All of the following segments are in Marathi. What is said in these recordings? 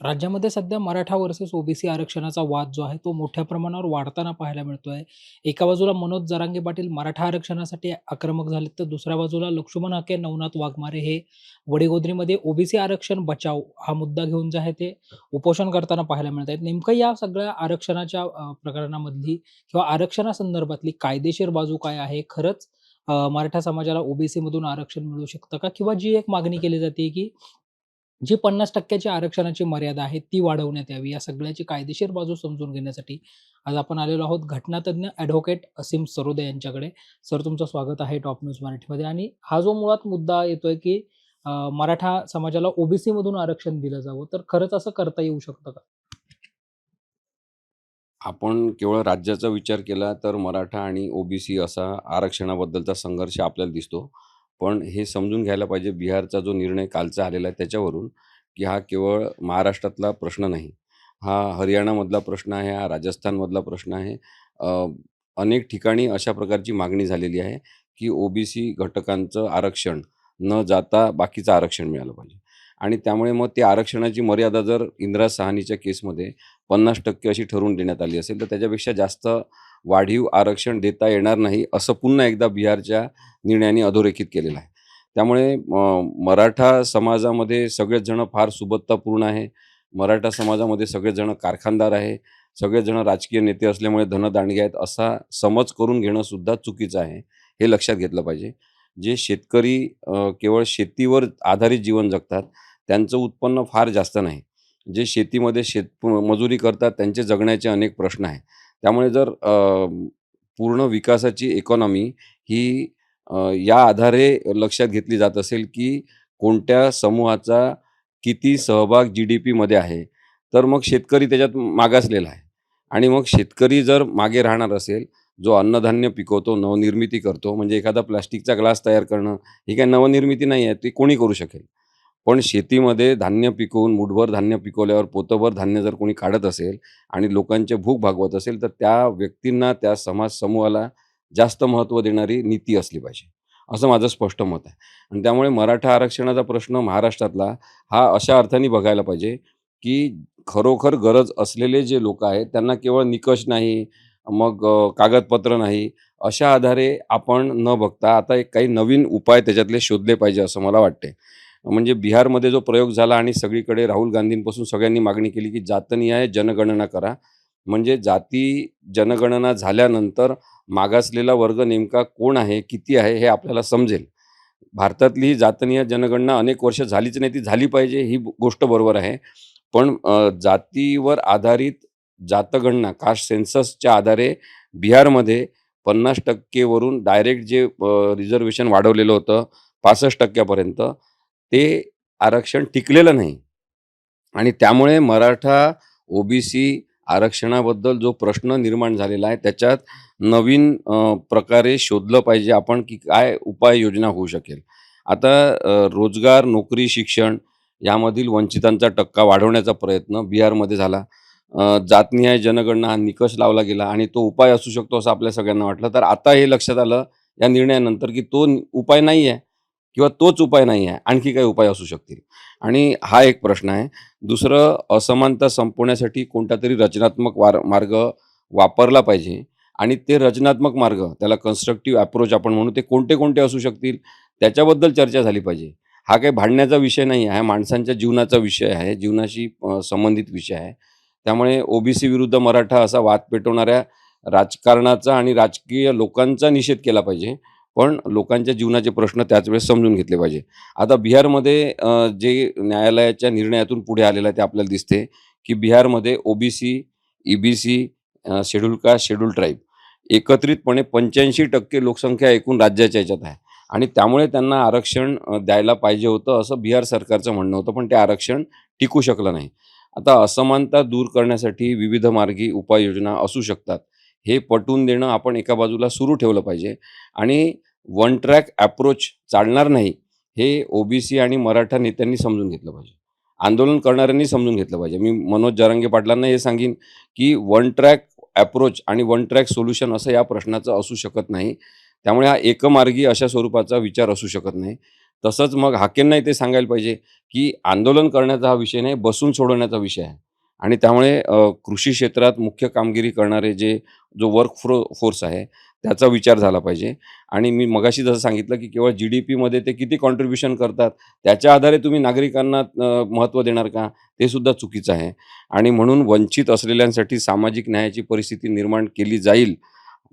राज्यामध्ये सध्या मराठा वर्सेस ओबीसी आरक्षणाचा वाद जो आहे तो मोठ्या प्रमाणावर वाढताना पाहायला मिळतोय. एका बाजूला मनोज जरांगे पाटील मराठा आरक्षणासाठी आक्रमक झालेत, तर दुसऱ्या बाजूला लक्ष्मण हाके, नवनाथ वाघमारे हे वडीगोद्रीमध्ये ओबीसी आरक्षण बचाव हा मुद्दा घेऊन जे आहे ते उपोषण करताना पाहायला मिळत आहेत. नेमकं या सगळ्या आरक्षणाच्या प्रकरणामधली किंवा आरक्षणासंदर्भातली कायदेशीर बाजू काय आहे? खरंच मराठा समाजाला ओबीसीमधून आरक्षण मिळू शकतं का? किंवा जी एक मागणी केली जाते की जी पन्नास टक्क्याची आरक्षणाची मर्यादा आहे ती वाढवण्यात यावी. या सगळ्याची कायदेशीर बाजू समजून घेण्यासाठी आज आपण आलेलो आहोत घटनातज्ञ ॲडव्होकेट असीम सरोदे यांच्याकडे. सर तुमचं स्वागत आहे टॉप न्यूज मराठीमध्ये आणि हा जो मुळात मुद्दा येतोय की मराठा समाजाला ओबीसी मधून आरक्षण दिलं जावं, तर खरंच असं करता येऊ शकतं का? आपण केवळ राज्याचा विचार केला तर मराठा आणि ओबीसी असा आरक्षणाबद्दलचा संघर्ष आपल्याला दिसतो. पण हे समजून घ्यायला पाहिजे बिहारचा जो निर्णय कालचा आलेला आहे त्याच्यावरून, की हा केवळ महाराष्ट्रातला प्रश्न नाही. हा हरियाणामधला प्रश्न आहे, हा राजस्थानमधला प्रश्न आहे. अनेक ठिकाणी अशा प्रकारची मागणी झालेली आहे, की ओबीसी घटकांचं आरक्षण न जाता बाकीचं आरक्षण मिळालं पाहिजे. आणि त्यामुळे मग ते आरक्षणाची मर्यादा जर इंदिरा सहानीच्या केसमध्ये 50% अशी ठरवून देण्यात आली असेल, तर त्याच्यापेक्षा जास्त वाढीव आरक्षण देता येणार नाही, असं पुन्हा एकदा बिहारच्या निर्णयाने अधोरेखित केलेलं आहे. त्यामुळे मराठा समाजामध्ये सगळेच जण फार सुबत्तापूर्ण आहे. मराठा समाजामध्ये सगळेजणं कारखानदार आहे. सगळेजणं राजकीय नेते असल्यामुळे धनदांडगे आहेत, असा समज करून घेणं सुद्धा चुकीचं आहे. हे लक्षात घेतलं पाहिजे. जे शेतकरी केवळ शेतीवर आधारित जीवन जगतात, त्यांचं उत्पन्न फार जास्त नाही. जे शेतीमध्ये शेत मजुरी करतात त्यांचे जगण्याचे अनेक प्रश्न आहेत. त्यामुळे जर पूर्ण विकासाची इकॉनॉमी ही या आधारे लक्षात घेतली जात असेल, की कोणत्या समूहाचा किती सहभाग जी-डी-पीमध्ये आहे, तर मग शेतकरी त्याच्यात मागासलेला आहे. आणि मग शेतकरी जर मागे राहणार असेल, जो अन्नधान्य पिकवतो, नवनिर्मिती करतो, म्हणजे एखादा प्लास्टिकचा ग्लास तयार करणं, ही काही नवनिर्मिती नाही आहे, ती कोणी करू शकेल. पण शेतीमध्ये धान्य पिकवून मूठभर धान्य पिकवल्यावर पोतभर धान्य जर कोणी काढत असेल आणि लोकांचे भूक भागवत असेल, तर त्या व्यक्तींना, त्या समाज समूहाला जास्त महत्त्व देणारी नीती असली पाहिजे, असं माझं स्पष्ट मत आहे. आणि त्यामुळे मराठा आरक्षणाचा प्रश्न महाराष्ट्रातला हा अशा अर्थाने बघायला पाहिजे, की खरोखर गरज असलेले जे लोक आहेत, त्यांना केवळ निकष नाही, मग कागदपत्र नाही, अशा आधारे आपण न बघता आता एक काही नवीन उपाय त्याच्यातले शोधले पाहिजे, असं मला वाटते. म्हणजे बिहारमध्ये जो प्रयोग झाला आणि सगळीकडे राहुल गांधींपासून सगळ्यांनी मागणी केली, की जातनिहाय जनगणना करा. म्हणजे जाती जनगणना झाल्यानंतर मागासलेला वर्ग नेमका कोण आहे, किती आहे, हे आपल्याला समजेल. भारतातली ही जातनिहाय जनगणना अनेक वर्ष झालीच नाही, ती झाली पाहिजे ही गोष्ट बरोबर आहे. पण जातीवर आधारित जातगणना, कास्ट सेन्ससच्या आधारे बिहारमध्ये पन्नास टक्केवरून डायरेक्ट जे रिझर्वेशन वाढवलेलं होतं पासष्ट टक्क्यापर्यंत ते आरक्षण टिकलेलं नाही. आणि त्यामुळे मराठा, ओबीसी आरक्षणाबद्दल जो प्रश्न निर्माण झालेला आहे, त्याच्यात नवीन प्रकारे शोधलं पाहिजे आपण, की काय उपाययोजना होऊ शकेल. आता रोजगार, नोकरी, शिक्षण यामधील वंचितांचा टक्का वाढवण्याचा प्रयत्न बिहारमध्ये झाला. जातनिहाय जनगणना हा निकष लावला गेला आणि तो उपाय असू शकतो असं आपल्या सगळ्यांना वाटलं. तर आता हे लक्षात आलं या निर्णयानंतर, की तो उपाय नाही आहे किंवा तोच उपाय नाही आहे, आणखी काही उपाय असू शकतील. आणि हा एक प्रश्न आहे. दुसरं असमानता संपवण्यासाठी कोणता तरी रचनात्मक वार मार्ग वापरला पाहिजे आणि ते रचनात्मक मार्ग, त्याला कन्स्ट्रक्टिव्ह अप्रोच आपण म्हणू, ते कोणते-कोणते असू शकतील, त्याच्याबद्दल चर्चा झाली पाहिजे. हा काही भांडण्याचा विषय नाही आहे, माणसांच्या जीवनाचा विषय आहे, जीवनाशी संबंधित विषय आहे. त्यामुळे ओबीसी विरुद्ध मराठा असा वाद पेटवणाऱ्या राजकारणाचा आणि राजकीय लोकांचा निषेध केला पाहिजे. पण लोकांच्या जीवनाचे प्रश्न त्याच वेळेस समजून घेतले पाहिजे. आता बिहारमध्ये जे न्यायालयाच्या निर्णयातून पुढे आलेलं आहे, ते आपल्याला दिसते, की बिहारमध्ये OBC, EBC, C schedule caste, schedule tribe एकत्रितपणे 85% लोकसंख्या एकूण राज्याच्या याच्यात आहे. आणि त्यामुळे त्यांना आरक्षण द्यायला पाहिजे होतं, असं बिहार सरकारचं म्हणणं होतं. पण ते आरक्षण टिकू शकलं नाही. आता असमानता दूर करण्यासाठी विविध मार्गी उपाययोजना असू शकतात. हे पटवून देणं आपण एका बाजूला सुरू ठेवलं पाहिजे आणि वन ट्रॅक ॲप्रोच चालणार नाही, हे ओबीसी आणि मराठा नेत्यांनी समजून घेतलं पाहिजे. आंदोलन करणाऱ्यांनी समजून घेतलं पाहिजे. मी मनोज जरांगे पाटलांना हे सांगेन, की वन ट्रॅक ॲप्रोच आणि वन ट्रॅक सोल्युशन असं या प्रश्नाचं असू शकत नाही. त्यामुळे हा एकमार्गी अशा स्वरूपाचा विचार असू शकत नाही. तसंच मग हाकेंनाही ते सांगायला पाहिजे की आंदोलन करण्याचा हा विषय नाही बसून सोडवण्याचा विषय आहे आणि त्यामुळे कृषी क्षेत्रात मुख्य कामगिरी करणारे जे जो वर्क फ्रो फोर्स आहे त्याचा विचार झाला पाहिजे. आणि मी मगाशी जसं सांगितलं की केवळ जी डी पीमध्ये ते किती कॉन्ट्रीब्युशन करतात त्याच्या आधारे तुम्ही नागरिकांना महत्त्व देणार का? ते सुद्धा चुकीचं आहे. आणि म्हणून वंचित असलेल्यांसाठी सामाजिक न्यायाची परिस्थिती निर्माण केली जाईल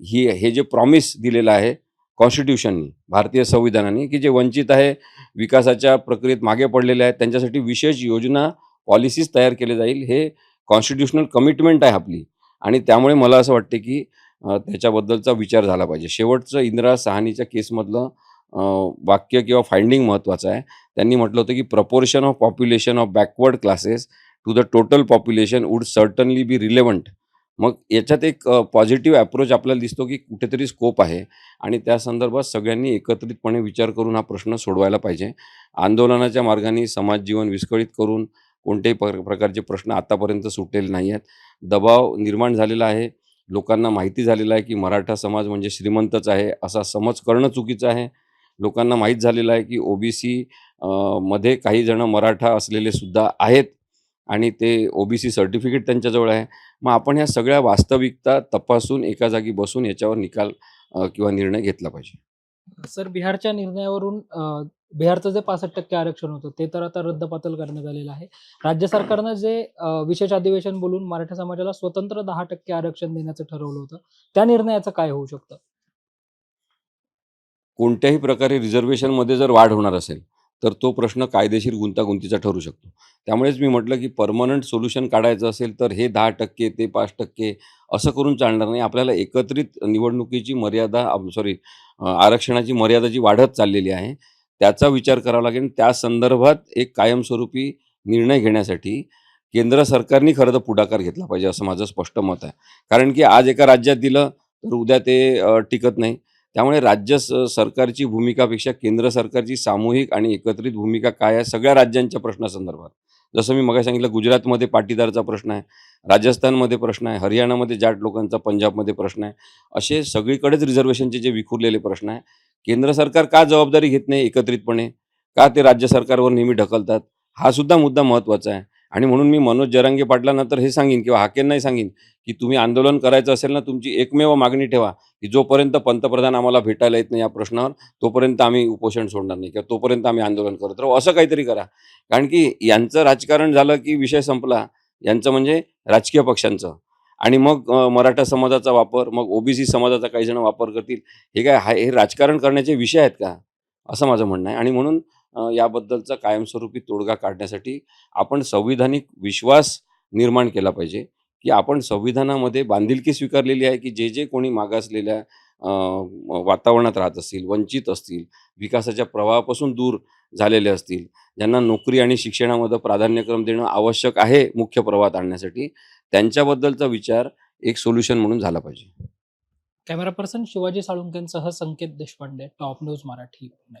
ही हे जे प्रॉमिस दिलेलं आहे कॉन्स्टिट्यूशननी भारतीय संविधानाने की जे वंचित आहे विकासाच्या प्रक्रियेत मागे पडलेले आहेत त्यांच्यासाठी विशेष योजना पॉलिसीज तयार केले जाईल हे कॉन्स्टिट्युशनल कमिटमेंट आहे आपली. आणि त्यामुळे मला असं वाटते की त्याच्याबद्दलचा विचार झाला पाहिजे. शेवटचं इंदिरा सहानीच्या केसमधलं वाक्य किंवा फाइंडिंग महत्त्वाचं आहे. त्यांनी म्हटलं होतं की proportion of population of backward classes to the total population would certainly be relevant मग याच्यात एक पॉझिटिव्ह अप्रोच आपल्याला दिसतो की कुठेतरी स्कोप आहे. आणि त्या संदर्भात सगळ्यांनी एकत्रितपणे विचार करून हा प्रश्न सोडवायला पाहिजे. आंदोलनाच्या मार्गाने समाज जीवन विस्कळीत करून कोणत्याही प्र प्रकारचे प्रश्न आतापर्यंत सुटलेले नाही आहेत दबाव निर्माण झालेला आहे. लोकांना माहिती झालेलं आहे की मराठा समाज म्हणजे श्रीमंतच आहे असा समज करणं चुकीचं आहे. लोकांना माहीत झालेलं आहे की ओबीसी मध्ये काही जण मराठा असलेले सुद्धा आहेत आणि ते ओबीसी सर्टिफिकेट त्यांच्याजवळ आहे. मग आपण ह्या सगळ्या वास्तविकता तपासून एका जागी बसून याच्यावर निकाल किंवा निर्णय घेतला पाहिजे. सर बिहारच्या निर्णयावरून अ, बिहारचं जे पासष्ट टक्के आरक्षण होतं ते तर आता रद्दपातल करण्यात आलेलं आहे. राज्य सरकारनं जे अ, विशेष अधिवेशन बोलून मराठा समाजाला स्वतंत्र दहा टक्के आरक्षण देण्याचं ठरवलं होतं त्या निर्णयाचं काय होऊ शकतं? कोणत्याही प्रकारे रिझर्वेशनमध्ये जर वाढ होणार असेल तर तो प्रश्न कायदेशीर गुंतागुंतीचा ठरू शकतो. त्यामुळेच मी म्हटलं की परमनंट सोल्युशन काढायचं असेल तर हे दहा टक्के ते पाच टक्के असं करून चालणार नाही. आपल्याला एकत्रित निवडणुकीची मर्यादा सॉरी आरक्षणाची मर्यादा जी वाढत चाललेली आहे त्याचा विचार करावा लागेल. त्या संदर्भात एक कायमस्वरूपी निर्णय घेण्यासाठी केंद्र सरकारने खरं तर पुढाकार घेतला पाहिजे असं माझं स्पष्ट मत आहे. कारण की आज एका राज्यात दिलं तर उद्या ते टिकत नाही. त्यामुळे राज्य स सरकारची भूमिकापेक्षा केंद्र सरकारची सामूहिक आणि एकत्रित भूमिका काय आहे सगळ्या राज्यांच्या प्रश्नासंदर्भात. जसं मी मग सांगितलं गुजरातमध्ये पाटीदारचा प्रश्न आहे राजस्थानमध्ये प्रश्न आहे हरियाणामध्ये जाट लोकांचा पंजाबमध्ये प्रश्न आहे असे सगळीकडेच रिझर्वेशनचे जे विखुरलेले प्रश्न आहे केंद्र सरकार का जबाबदारी घेत नाही एकत्रितपणे? का ते राज्य सरकारवर नेहमी ढकलतात? हा सुद्धा मुद्दा महत्त्वाचा आहे. आणि म्हणून मी मनोज जरांगे पाटलांना तर हे सांगेन किंवा हाकेंनाही सांगेन की तुम्ही आंदोलन करायचं असेल ना तुमची एकमेव मागणी ठेवा की जोपर्यंत पंतप्रधान आम्हाला भेटायला येत नाही या प्रश्नावर तोपर्यंत आम्ही उपोषण सोडणार नाही किंवा तोपर्यंत आम्ही आंदोलन करत राहू. असं काहीतरी करा. कारण की यांचं राजकारण झालं की विषय संपला. यांचं म्हणजे राजकीय पक्षांचं. आणि मग मराठा समाजाचा वापर मग ओबीसी समाजाचा काही जण वापर करतील. हे काय हा- हे राजकारण करण्याचे विषय आहेत का? असं माझं म्हणणं आहे. आणि म्हणून याबद्दलचा कायमस्वरूपी तोडगा काढण्यासाठी आपण संविधानिक विश्वास निर्माण केला पाहिजे की आपण संविधानामध्ये बांधिलकी स्वीकारलेली आहे की जे जे कोणी मागासलेल्या वातावरणात राहत असतील वंचित असतील विकासाच्या प्रवाहापासून दूर झालेले असतील ज्यांना नोकरी आणि शिक्षणामध्ये प्राधान्यक्रम देणं आवश्यक आहे मुख्य प्रवाहात आणण्यासाठी त्यांच्याबद्दलचा विचार एक सोल्युशन म्हणून झाला पाहिजे. Camera person Shivaji साळुंकेंसह Sanket Deshpande top news Marathi Pune.